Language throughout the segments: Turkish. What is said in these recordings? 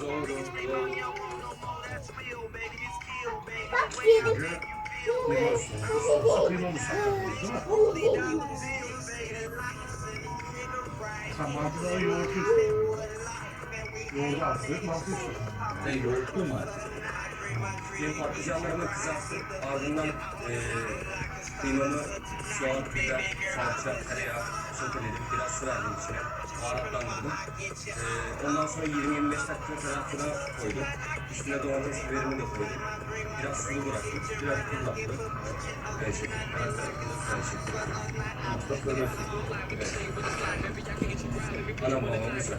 Doğru. Bak yedim. Kıyma mi? Sen mantıları yoğurtuyorsun. Yoğurdu astırıp mantı istiyorsun. Ben yoğurtlu mu? Benim patlıcanlarımı kızarttım. Ardından eee kıymamı, soğan, biber, salça, tereyağı soteledim. Biraz su verdim içine. Baharatlandırdım. Eee ondan sonra 20-25 dakika kadar fırına koydum. Üstüne domates biberimi de koydum. Biraz sulu bıraktım. Biraz tarafını böyle şekilde. Mutfaklarıyorsun. Evet. Anam babam güzel.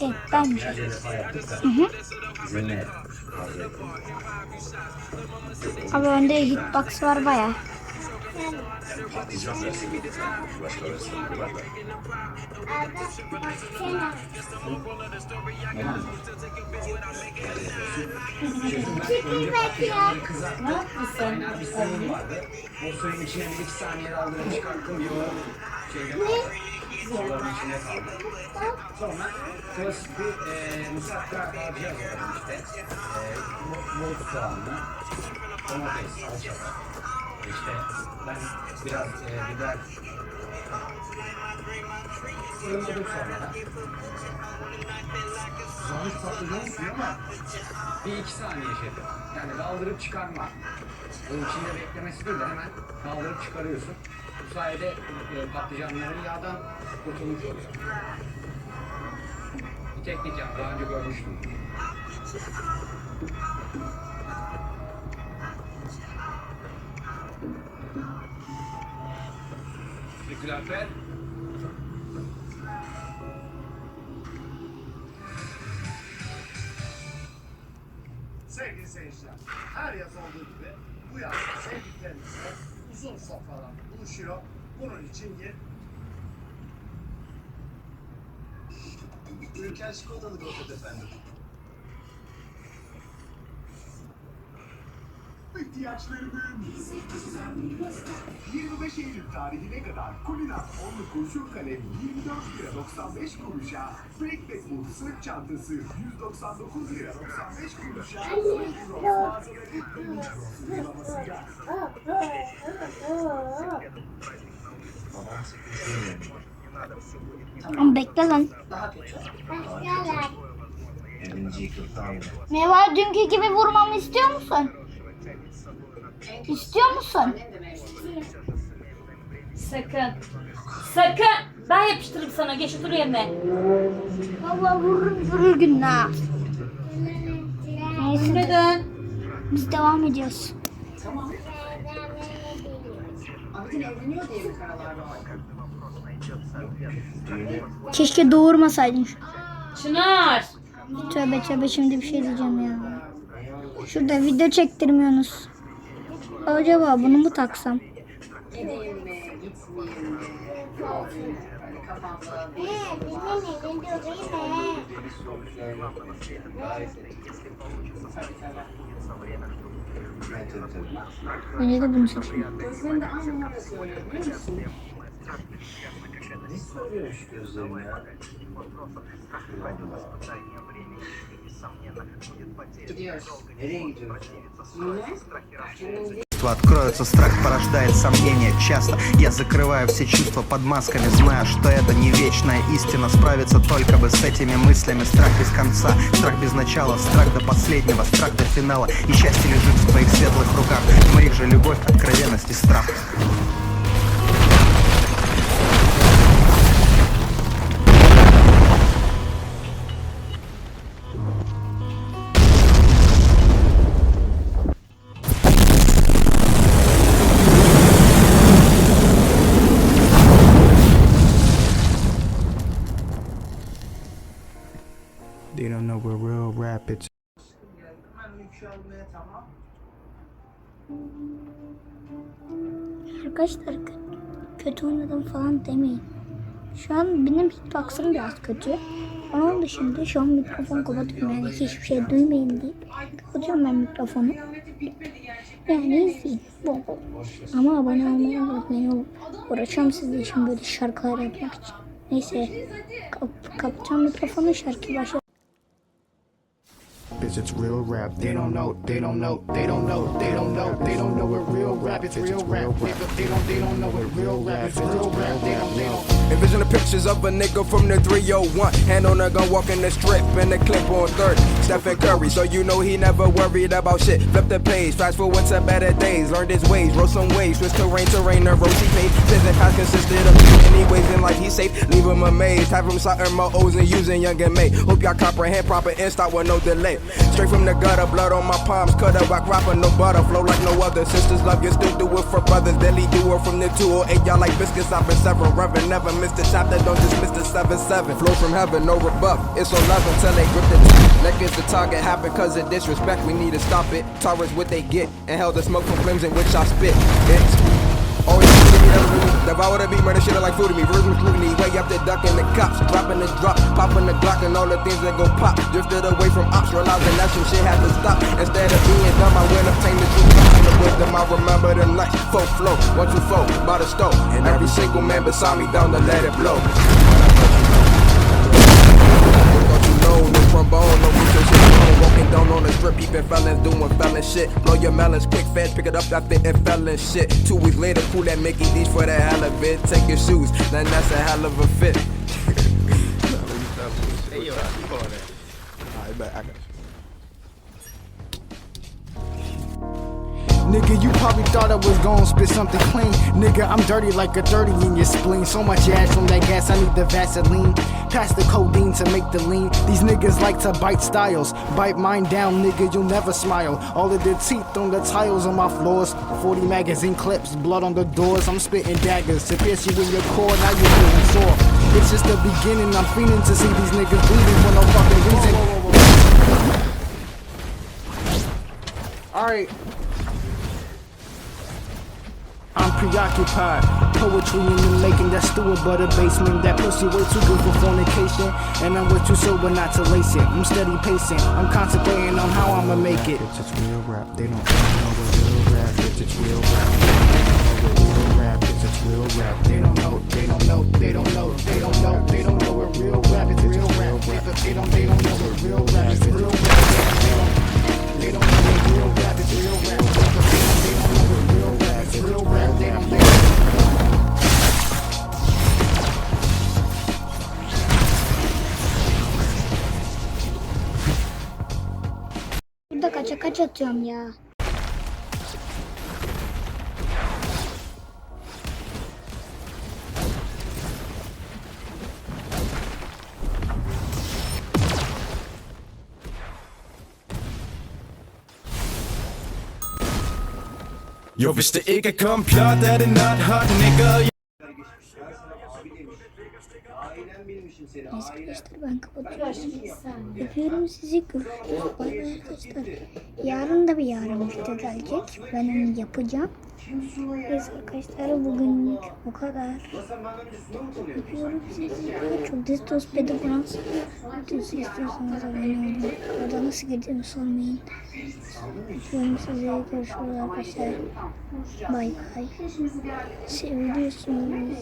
Estamos. Uhum. Abi önde hitbox var ya. Patlıcanları kızarttım. Aynen bir bir iki çıkarttım. Yoğun şeyde. Suların içine kaldı. Sonra klasik bir e, musakka harcı hazırladım işte. E, bol soğanlı, domates, salçalı. İşte ben biraz e, biber fırınladım sonra. Zahmet suyu ama Bir iki saniye şefim. Yani kaldırıp çıkarma. Bunun içinde beklemesi değil de hemen kaldırıp çıkarıyorsun. Bu sayede e, patlıcanların yağdan kurtulmuş oluyor. Bir teknik yap. Daha önce görmüştüm. Fer. Sevgili seyirciler, her yaz olduğu gibi bu yaz sevdiklerinizle uzun sofralar buluşuyor. Bunun için yer... Ülker çikolatalı gofret efendim. İhtiyaçlarımın 25 Eylül tarihine kadar Kulinat onlu kurşun kalem 24 lira 95 kuruşa Breakback Move sırt çantası 199 lira 95 kuruşa Migros mağazaları Migros uygulamasıyla Ama bekle lan. Var dünkü gibi vurmamı istiyor musun? İstiyor musun? Sakın. Sakın. Ben yapıştırırım sana. Geç otur yerine. Valla vururum vurur günah. Neyse Neden? biz devam ediyoruz. Ahmet'in evleniyor diye mi karalar var? Keşke doğurmasaydın. şu- Çınar. Tövbe tövbe şimdi bir şey diyeceğim ya. Şurada video çektirmiyorsunuz. Acaba bunu mu taksam? Gideyim mi, gitmeyeyim mi? Bence de bunu seçeyim. Gözlerini de aynı yerde söylüyor biliyor musun? Ne soruyor şu gözlerim ya? Gidiyoruz. Nereye gidiyorsun? Yine bahçenin Откроется страх, порождает сомнения. Часто я закрываю все чувства под масками Зная, что это не вечная истина. Справиться только бы с этими мыслями. Страх без конца, страх без начала Страх до последнего, страх до финала. И счастье лежит в твоих светлых руках. В моих же любовь, откровенность и страх It's Arkadaşlar kö- kötü oynadım falan demeyin. Şu an benim hitbox'ım biraz kötü. Onun dışında şu an mikrofon kapatıyorum yani hiçbir şey duymayın diye. Kapatıyorum ben mikrofonu. Yani izleyin. Bol bol. Ama abone olmayı unutmayın. Uğraşıyorum sizin için böyle şarkılar yapmak için. Neyse. Kap kapatacağım mikrofonu şarkı başla. Bitch, it's real rap. They don't know, they don't know, they don't know, they don't know, they don't know what real rap. It's real rap. They don't, they don't know what real rap. It's real rap. They don't, they don't. Envision the pictures of a nigga from the 301. Hand on a gun, walking the strip, and the clip on 30. Stephen Curry, so you know he never worried about shit. Flip the page, fast forward to better days. Learned his ways, rode some waves, switched terrain, terrain, roads he paved. Prison past consisted of anyways in life he safe. Leave him amazed, have him starting my O's and using young and May. Hope y'all comprehend proper and with no delay. Straight from the gutter, blood on my palms, cut up, rock rapper, no butter, flow like no other. Sisters love you, still do it for brothers. Daily do it from the 208, y'all like biscuits. I've been seven, reverend, never missed a chapter, don't dismiss the 7-7. Flow from heaven, no rebuff, it's on level till they grip the Neck is the target, happen cause of disrespect, we need to stop it. Taurus what they get, and hell the smoke from flames in which I spit. It's Devour the beat, murder shit like food to me. Virgin scrutiny, way up the duck and the cops. Dropping the drop, popping the Glock and all the things that go pop. Drifted away from ops, realizing that some shit had to stop. Instead of being dumb, I went obtain the truth. And the wisdom, I remember the nights. Folk flow, one, two, four, by the stove. And every single man beside me down to let it blow. Don't you know, no trombone, no reason shit alone. Walking down on the strip, peeping felons, doing felon shit. Blow your melons, quick feds, pick it up after it felon shit. Two weeks later, cool that Mickey D's for the hell of it. Take your shoes, then that's a hell of a fit. Nigga, you probably thought I was gonna spit something clean. Nigga, I'm dirty like a 30 in your spleen. So much ash from that gas, I need the Vaseline. Pass the codeine to make the lean. These niggas like to bite styles. Bite mine down, nigga, you'll never smile. All of the teeth on the tiles on my floors. 40 magazine clips, blood on the doors. I'm spitting daggers to pierce you in your core. Now you're feeling sore. It's just the beginning. I'm feeling to see these niggas bleeding for no fucking reason. Alright. I'm preoccupied. Poetry in the making, that steward but a basement. That pussy way too good for fornication. And I'm way too sober not to lace it. I'm steady pacing. I'm concentrating on how I'ma make it. It's just real rap. They don't know what real rap is. It's real rap. Real rap is. It's real rap. They don't know. They don't know. They don't know. They don't know. They don't know what real rap is. It's real rap. They don't. They don't know what real rap is. Atıyorum ya. Jo, hvis det ikke er komplet, er det not hot, nigga. Arkadaşlar ben kapatıyorum. Öpüyorum sizi. Görüşürüz. Arkadaşlar. Yarın da bir yarın video gelecek. Ben onu yapacağım. Neyse arkadaşlar bugünlük bu kadar. Öpüyorum sizi. Çok Destos Pedofrans. Videosu istiyorsanız abone olun. Orada nasıl girdiğimi sormayın. Öpüyorum sizi. Görüşürüz arkadaşlar. Bay bay. Seviyorsunuz.